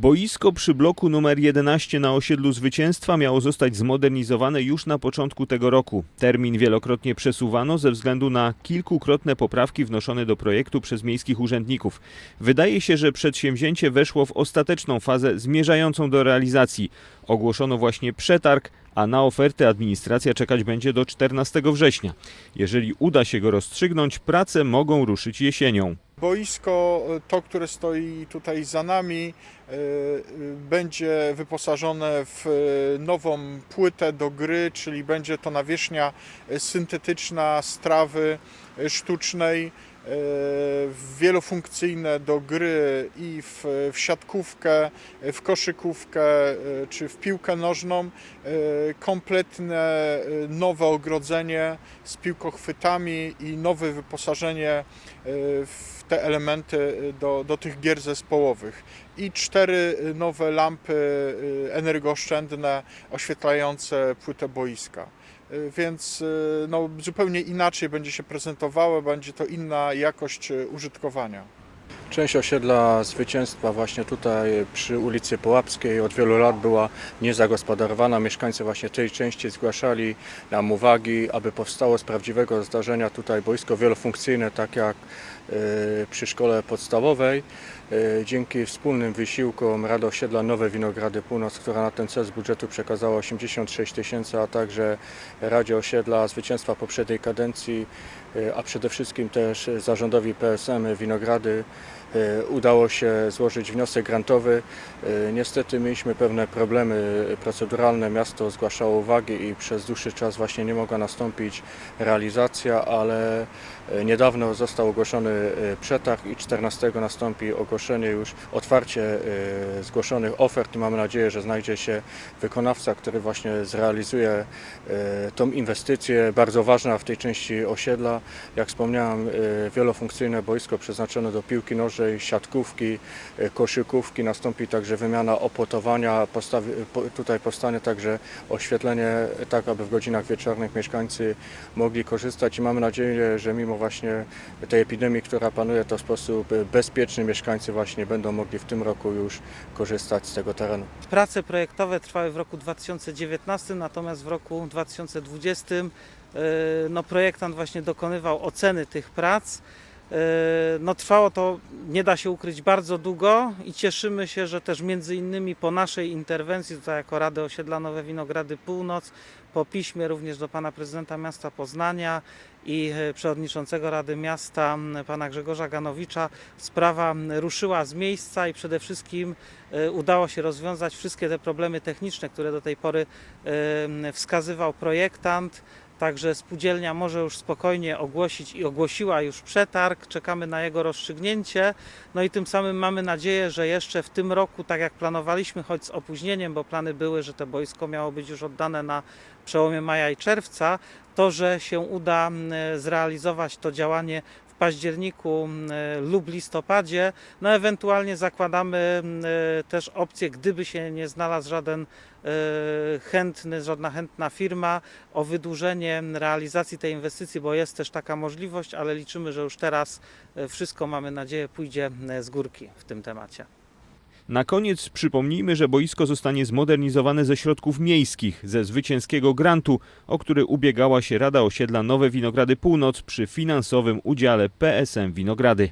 Boisko przy bloku numer 11 na osiedlu Zwycięstwa miało zostać zmodernizowane już na początku tego roku. Termin wielokrotnie przesuwano ze względu na kilkukrotne poprawki wnoszone do projektu przez miejskich urzędników. Wydaje się, że przedsięwzięcie weszło w ostateczną fazę zmierzającą do realizacji. Ogłoszono właśnie przetarg, a na ofertę administracja czekać będzie do 14 września. Jeżeli uda się go rozstrzygnąć, prace mogą ruszyć jesienią. Boisko, to które stoi tutaj za nami, e, będzie wyposażone w e, nową płytę do gry, czyli będzie to nawierzchnia e, syntetyczna z trawy sztucznej, wielofunkcyjne do gry i w, w siatkówkę, w koszykówkę e, czy w piłkę nożną, e, kompletne e, nowe ogrodzenie z piłkochwytami i nowe wyposażenie w te elementy do, do tych gier zespołowych. I cztery nowe lampy energooszczędne oświetlające płytę boiska. E, Więc e, no, zupełnie inaczej będzie się prezentowało, będzie to inna jakość e, użytkowania. Część osiedla zwycięstwa właśnie tutaj przy ulicy Połapskiej od wielu lat była niezagospodarowana. Mieszkańcy właśnie tej części zgłaszali nam uwagi, aby powstało z prawdziwego zdarzenia tutaj boisko wielofunkcyjne, tak jak e, przy szkole podstawowej. E, Dzięki wspólnym wysiłkom Rady Osiedla Nowe Winogrady Północ, która na ten cel z budżetu przekazała 86 tysięcy, a także Radzie Osiedla Zwycięstwa poprzedniej kadencji, e, a przede wszystkim też zarządowi PSM Winogrady udało się złożyć wniosek grantowy. E, Niestety mieliśmy pewne problemy proceduralne, miasto zgłaszało uwagi i przez dłuższy czas właśnie nie mogła nastąpić realizacja, ale e, niedawno został ogłoszony e, przetarg i 14 nastąpi ogłoszenie już, otwarcie e, zgłoszonych ofert i mamy nadzieję, że znajdzie się wykonawca, który właśnie zrealizuje e, tą inwestycję, bardzo ważna w tej części osiedla. Jak wspomniałem, e, wielofunkcyjne boisko przeznaczone do piłki nożnej, siatkówki, e, koszykówki. Nastąpi także wymiana opłotowania. Postawi, po- tutaj powstanie także oświetlenie, tak aby w godzinach wieczornych mieszkańcy mogli korzystać i mamy nadzieję, że mimo właśnie tej epidemii, która panuje, to w sposób bezpieczny mieszkańcy właśnie będą mogli w tym roku już korzystać z tego terenu. Prace projektowe trwały w roku 2019, natomiast w roku 2020 e, no, projektant właśnie dokonywał oceny tych prac. E, No, trwało to, nie da się ukryć, bardzo długo i cieszymy się, że też między innymi po naszej interwencji, tutaj jako Rady Osiedla Nowe Winogrady Północ, po piśmie również do pana prezydenta miasta Poznania i e, przewodniczącego Rady Miasta pana Grzegorza Ganowicza, sprawa ruszyła z miejsca i przede wszystkim e, udało się rozwiązać wszystkie te problemy techniczne, które do tej pory wskazywał projektant. Także spółdzielnia może już spokojnie ogłosić i ogłosiła już przetarg. Czekamy na jego rozstrzygnięcie. No i tym samym mamy nadzieję, że jeszcze w tym roku, tak jak planowaliśmy, choć z opóźnieniem, bo plany były, że to boisko miało być już oddane na przełomie maja i czerwca, to że się uda m, zrealizować to działanie październiku m, lub listopadzie. No ewentualnie zakładamy m, też opcję, gdyby się nie znalazł żaden e, chętny, żadna chętna firma o wydłużenie realizacji tej inwestycji, bo jest też taka możliwość, ale liczymy, że już teraz e, wszystko mamy nadzieję pójdzie e, z górki w tym temacie. Na koniec przypomnijmy, że boisko zostanie zmodernizowane ze środków miejskich, ze zwycięskiego grantu, o który ubiegała się Rada Osiedla Nowe Winogrady Północ przy finansowym udziale PSM Winogrady.